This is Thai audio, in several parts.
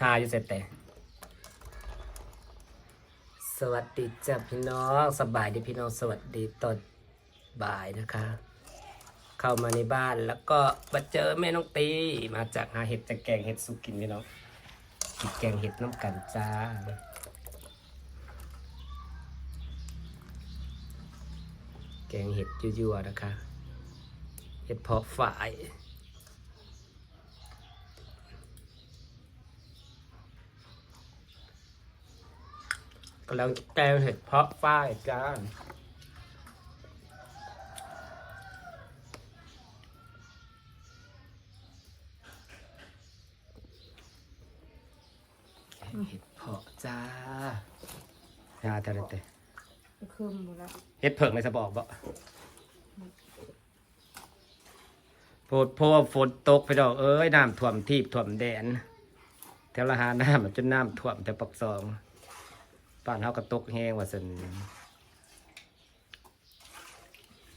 หาอยู่เสร็จแต่ สวัสดีจ้ะพี่น้องสบายดีพี่น้องสวัสดีตอนบ่ายนะคะ เข้ามาในบ้านแล้วก็มาเจอแม่น้องตีมาจากหาเห็ดจะแกงเห็ดสุกินพี่น้องกินแกงเห็ดน้ำกันจ้าแกงเห็ดยั่วๆนะคะ เห็ดเพาะฝาย กำลังแกงเห็ดเพาะฝ้ายจ้าแกงเห็ดเพาะจ้าหาแต่ละแต่คืมหมดแล้วเห็ดเผิงในสะบอกบ่โพดเพราะว่าฝนตกไปดอกเอ้ยน้ำท่วมทีบท่วมแดนแถวละหาน้ำมันจนน้ำท่วมแต่ปักซอง บ้านเฮาก็ตกแห้งว่าสัน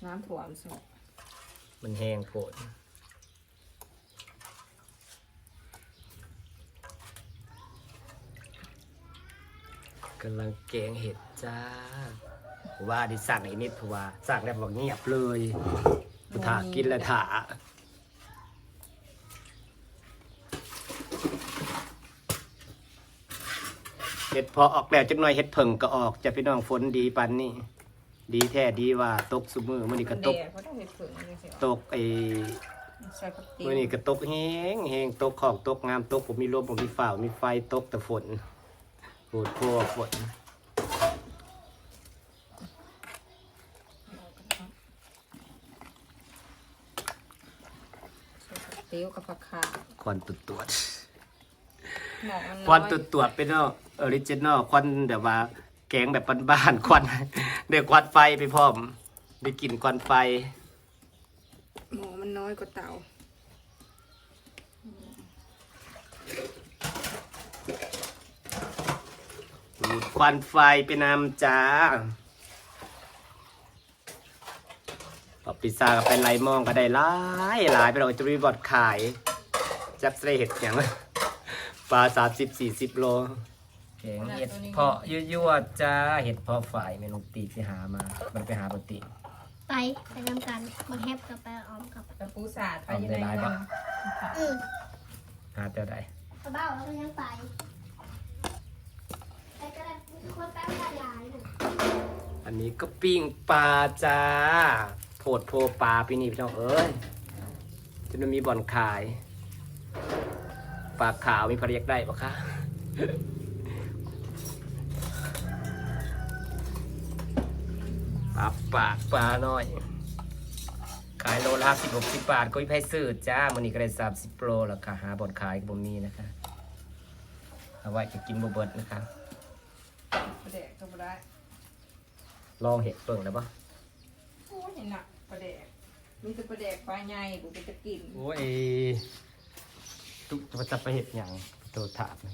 น้ำถ่วมสดมันแห้งโผดกำลังแกงเห็ดจ้าว่าดิสั่งไอ้นิดเพราะว่าสั่งแล้วบอกเงียบเลยกูถากินแล้วถา เห็ดพอออกแล้วจักหน่อยเห็ดเพิ่งก็ออกจะพี่น้องฝนดีปันนี่ดีแท้ดีว่าตกสุมือมันนี่ก็แดตกดเขาต้องเห็ดผึ่งเลยสิตกไอ้ใส่ผักติ้วมื่อนี้ก็ตกแห้งแห้งตกของตกงามตกผมมีลมผมมีฝ่ามีไฟตกแต่ฝนโหดพวกฝนใส่ผักติ้วกับผักขาควันตุดตรวจหมอกมันควันตุดตรวจเป็นเนาะ ออริจินอลควันแบบว่า แกงแบบบ้านๆควันได้ควันไฟไปพร้อมได้กลิ่นควันไฟหมอกมันน้อยกว่าเต่าดูดควันไฟไปนำจ้าปอบพิซซ่าก็เป็นไรมองก็ได้หลายหลายไปเราจะรีบอดขาย จักเสเห็ดอย่างปลาสามสิบสี่สิบโล แกงเห็ดเพาะยั่วๆจ้าเห็ดเพาะฝ่ายเมนูตีที่หามา มันไปหาปกติไปไปนำกันมาแฮปกับไปออมกับแต่ปูสาดไปเอายังได้ไงหลายเนาะปะอืมหาเจ้าใดกระเบ้าแล้วก็ยังไปไปก็ได้ทุกคนแป๊บขยายหนึ่งอันนี้ก็ปิ้งปลาจ้าโพดโพปลาปีนี้พี่น้องเอ้ยจะมันมีบ่อนขายปลาขาวมีพระเรียกได้ปะคะ ปลาปากปลาน้อย ขายโลละสิบหกสิบบาทก็มีไพ่ซื้อจ้ามันนี้ก็ได้สามสิบโลแล้วค่ะหาบ่อนขายก็บ่มีนะคะเอาไว้จะกินบ่เบิดนะคะปลาแดกก็ไม่ได้ลองเห็ดเปิ่งแล้วปะโอ้ยเห็นหนักปลาแดกมีแต่ปลาแดกปลาใหญ่กูก็จะกินโอ้ยตุจะจะไปเห็ดอย่างตัวถาดนะ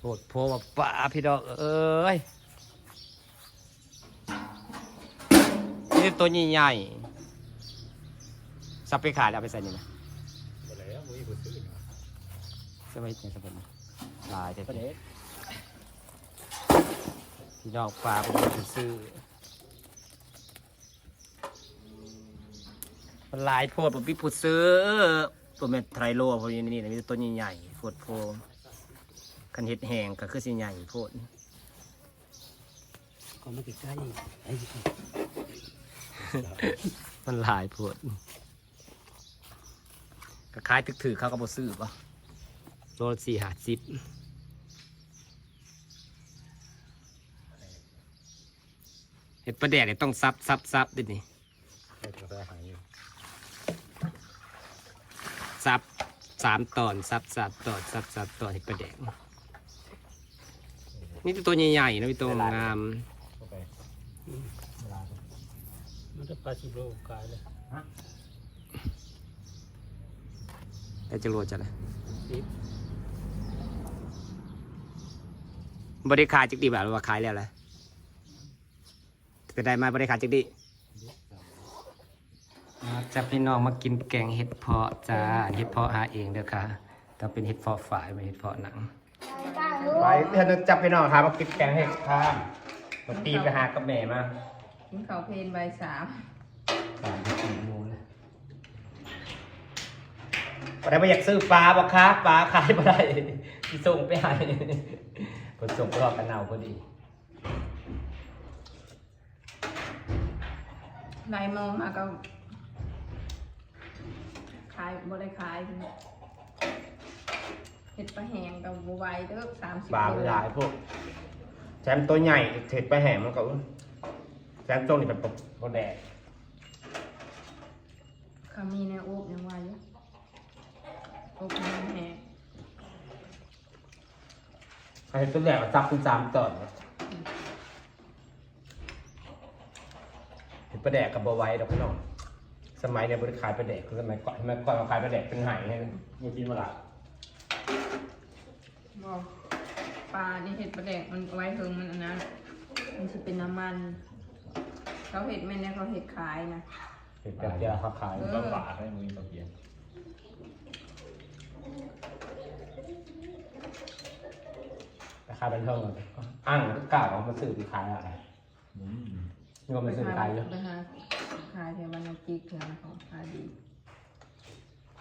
โหดโพว่าป่าพี่ดอกเอ้ย นี่ตัวใหญ่ๆสับไปขายแล้วเอาไปใส่นี่นะสมัยเนี่ยสมัยนี้ลายแต่พี่น้องปลาเป็นซื้อมันหลายโพดผมพี่พูดซื้อตัวเม็ดไทรโลพวกนี้นี่นะมีแต่ต้นใหญ่ๆโพดโพคันเห็ดแห้งก็คือสิใหญ่โพดก็ไม่ใกล้ไอ้ที่ มันหลายโพดก็ขายตึกถือเขาก็บ่ซื้อป่ะโลสี่หาสิบเห็ดประแดกเนี่ยต้องซับซับซับดินี่ไม่ต้องได้หายอยู่ซับสามตอนซับสามตอนซับสามตอนเห็ดประแดกนี่ตัวใหญ่ๆนะพี่ตัวงาม เข้าไปเวลามัน จะปลาชิโร่กายเลยแต่จะรวดจะเลยสิบบริขายจักดีแบบว่าขายแล้วแหละก็ได้มาบริขายจักดีมาจะพี่น้องมากินแกงเห็ดเพาะจ้าเห็ดเพาะหาเองเด้อค่ะถ้าเป็นเห็ดเพาะฝายไม่เห็ดเพาะหนังกล้ารู้ไปเพื่อนจับไปหน่อยครับมากินแกงเห็ดข้ามมาตีไปหากับแม่มา กินข้าวเพลนใบายสามสามถึงสี่โมงเลยพอได้มาอยากซื้อปลาปะครับปลาขายมาได้ที่ส่งไปให้คนส่งไปรอกันเนาพอดีนายมองมาก็ขายบ่ได้ขายเห็ดปลาแหงกับบัวใบเด้อสามสิบปลาโลหลายพวกแซมตัวใหญ่เห็ดไปแห่มันก็ แซมตัวนี้เป็นปกโบแดดเขามีแนวโอบยังว่าอยู่โอบแห้งแห้งไอ้ตัวใหญ่มาจับเป็นสามตอนเห็ดปลาแดกกับบัวไว้ดอกพี่น้องสมัยเนี่ยบริขายปลาแดกคือสมัยก่อนสมัยก่อนเราขายปลาแดกเป็นไหให้มึงกินมาละบอกปลาที่เห็ดปลาแดกมันไว้เพิงมันอันนั้นมันจะเป็นน้ำมัน เขาเห็ดแม่นเนี่ยเขาเห็ดขายนะเห็ดแบบเดียวเขาขายเออก็ฝากให้มึงตะเกียงราคาเป็นเท่าไหร่อ้างก็กล่าวว่ามันซื้อไปขายอะไรอืมนี่ก็มันซื้อไปขายเยอะไปหาขายแถววันนาจิกแถวของขายดี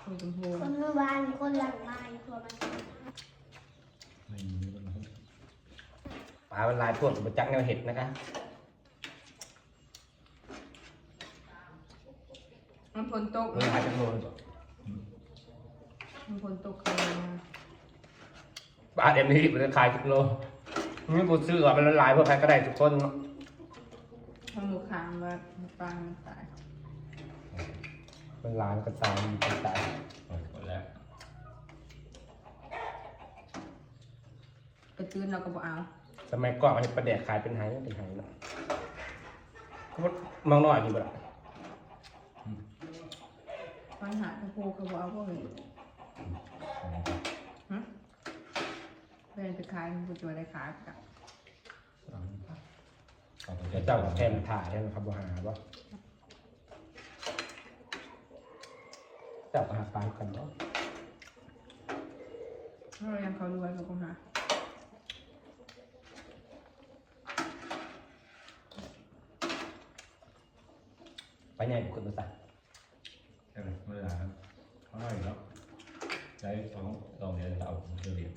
คุณชมพูคนเมื่อวานคนหลังมาอยู่ตัวมันไม่มีมันปลาเป็นลายพวกบจักแนวเห็ดนะคะ มันฝนตกเออขายจังโลมันฝนตกเลยนะปลาเอ็มนี่มันขายจังโลนี่กูซื้อก่อนเป็นลายพวกใครก็ได้ทุกคนถ้าหมูขามว่าปลามันตายเป็นลายมันก็ตายมันก็ตายหมดแล้วไปตื้นเราก็บอกเอาสมัยก่อนมันประแดกขายเป็นไฮเป็นไฮเนาะก็มองน้อยดีบ่ล่ะ ปัญหาพระพูเขาบอกเอาพวกนี้ฮะเป็นไปขายมันกูจะได้ขายกับเดี๋ยวเจ้าแทนถ่ายให้นะครับบ่หาบ่เจ้าก็หาปลากันบ่ถ้าเรายังเขารวยเขาก็หาไปใหญ่บุกขึ้นมาใส่ ใช่ไหมเวลาเขาหน่อยแล้วใช้สองลองเดี๋ยวเอาเดี๋ยวเดี๋ยว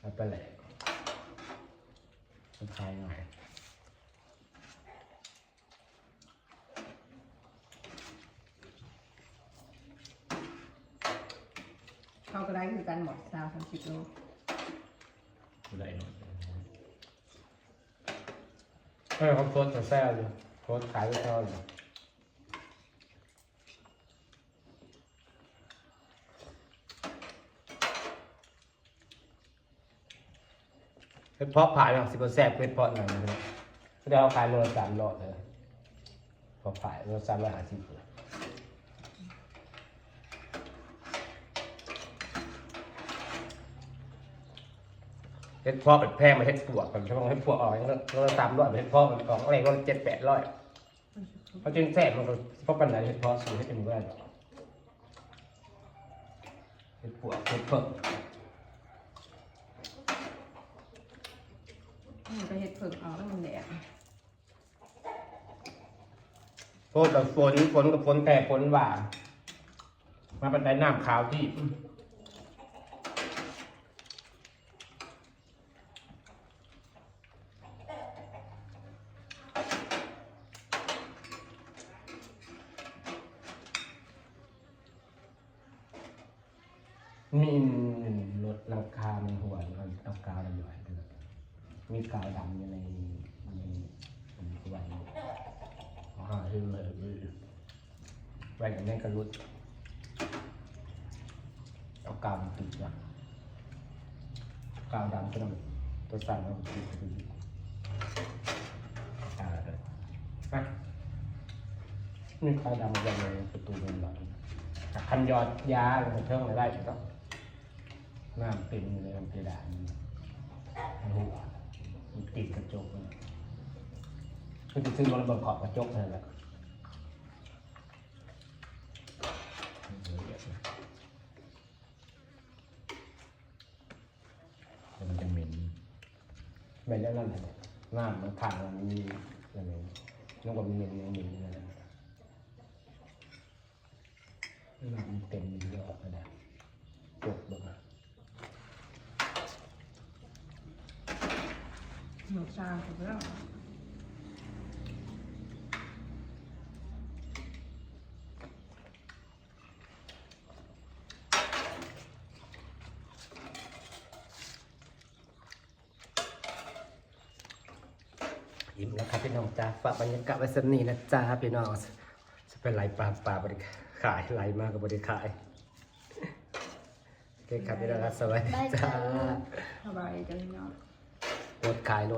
เอาไปแหละมันคลายหน่อยเข้าก็ได้คือกันหมดสาวสามสิบโล กูได้หน่อย เออเขาโพสต์แซ่เลยโพสต์ขายไปเท่าอยู่เป็นเพาะผ่ายแบบสิบเปอร์เป็นเพาะหนังเลยก็ได้เอาขายโลละสามร้อยเลยพอผ่านโลละสามร้อยห้าสิบเลย เพชรเพาะเป็นแพงมาเพชรปวกมันจะต้องเพชรปวกออกอย่างนั้นโลละสามร้อยเพชรเพาะมันของอะไรโลละเจ็ดแปดร้อยเพราะจริงแซ่บมันก็เพราะปัญหาเพชรเพาะสูงให้เป็นไม่ได้หรอกเพชรปวกเพชรเพิ่มมันก็เห็ดเผิกเอาแล้วมันแดดโทษแบบฝนฝนกับฝนแต่ฝนหว่ามาเป็นไดน้ำขาวที่ มีรถหลังคามันหัวมันเอากาวมันอยู่ด้วยมีกาวดำอยู่ในในในตัวนี้หาที่เลยแบ่งกันแน่กระลุดเอากาวมาติดนะกาวดำก็ต้องตัวสั่นแล้วติดไปดูอ่าเดี๋ยวนะนี่กาวดำยังไงประตูมันหลอนคันยอดยาอะไรมันเท่งอะไรได้ก็ น้ำเต็มเลยเพดานรูมันติดกระจกเลยก็จะซื้อรถบนขอบกระจกนั่นแหละมันจะเหม็นเม็แล้วนั่นแหละน้ำมันขังมันมีอะไรน้องก็มีเหม็นเหม็นนั่นแหละน้ำเต็มเลยออกมาได้จบลงมา ชาถูกแล้วยิ้มแล้วครับพี่น้องจ้าฝากบรรยากาศไว้สักนี้นะจ้าพี่น้องจะเป็นไรปลาปลาบริขายไรมากกับบริขายโอเคครับพี่น้องครับสวัสดีจ้าสบายจังเนาะรถขายรถ